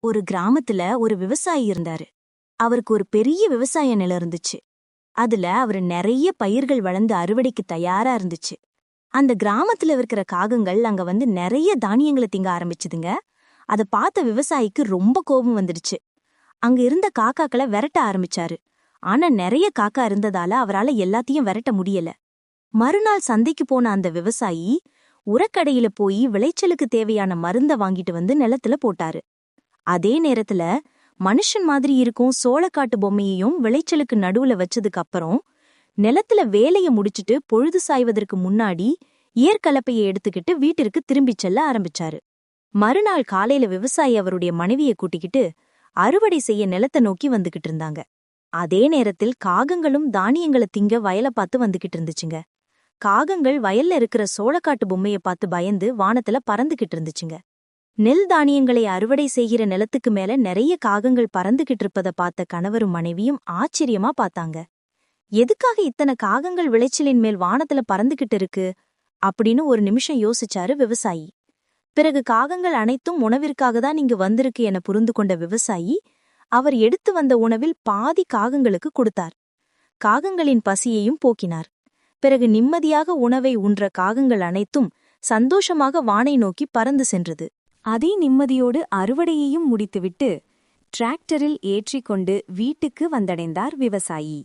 ஒரு கிராமத்துல ஒரு விவசாயி இருந்தாரு. அவருக்கு ஒரு பெரிய விவசாய நிலம் இருந்துச்சு. அதுல அவரு நிறைய பயிர்கள் வளர்ந்து அறுவடைக்கு தயாரா இருந்துச்சு. அந்த கிராமத்துல இருக்கிற காகங்கள் அங்க வந்து நிறைய தானியங்களை திங்க ஆரம்பிச்சுதுங்க. அத பார்த்த விவசாயிக்கு ரொம்ப கோபம் வந்துடுச்சு. அங்க இருந்த காக்காக்களை விரட்ட ஆரம்பிச்சாரு. ஆனா நிறைய காக்கா இருந்ததால அவரால எல்லாத்தையும் விரட்ட முடியல. மறுநாள் சந்தைக்கு போன அந்த விவசாயி உரக்கடையில போய் விளைச்சலுக்கு தேவையான மருந்த வாங்கிட்டு வந்து நிலத்துல போட்டாரு. அதே நேரத்துல மனுஷன் மாதிரி இருக்கும் சோளக்காட்டு பொம்மையையும் விளைச்சலுக்கு நடுவுல வச்சதுக்கு அப்புறம் நிலத்துல வேலைய முடிச்சிட்டு பொழுது சாய்வதற்கு முன்னாடி ஏற்கலப்பையை எடுத்துக்கிட்டு வீட்டிற்கு திரும்பிச் செல்ல ஆரம்பிச்சாரு. மறுநாள் காலையில விவசாயி அவருடைய மனைவியை கூட்டிக்கிட்டு அறுவடை செய்ய நிலத்தை நோக்கி வந்துகிட்டு இருந்தாங்க. அதே நேரத்தில் காகங்களும் தானியங்களை திங்க வயலை பார்த்து வந்துகிட்டு இருந்துச்சுங்க. காகங்கள் வயல்ல இருக்கிற சோளக்காட்டு பொம்மையை பார்த்து பயந்து வானத்துல பறந்துகிட்டு இருந்துச்சுங்க. நெல் தானியங்களை அறுவடை செய்கிற நிலத்துக்கு மேல நிறைய காகங்கள் பறந்துகிட்டு இருப்பத பார்த்த கணவரும் மனைவியும் ஆச்சரியமா பார்த்தாங்க. எதுக்காக இத்தனை காகங்கள் விளைச்சலின் மேல் வானத்துல பறந்துகிட்டு இருக்கு? அப்படின்னு ஒரு நிமிஷம் யோசிச்சாரு விவசாயி. பிறகு காகங்கள் அனைத்தும் உணவிற்காக தான் இங்கு வந்திருக்கு என புரிந்து கொண்ட விவசாயி அவர் எடுத்து வந்த உணவில் பாதி காகங்களுக்கு கொடுத்தார். காகங்களின் பசியையும் போக்கினார். பிறகு நிம்மதியாக உணவை உன்ற காகங்கள் அனைத்தும் சந்தோஷமாக வானை நோக்கி பறந்து சென்றது. அதே நிம்மதியோடு அறுவடையையும் முடித்துவிட்டு டிராக்டரில் ஏற்றிக்கொண்டு வீட்டுக்கு வந்தடைந்தார் விவசாயி.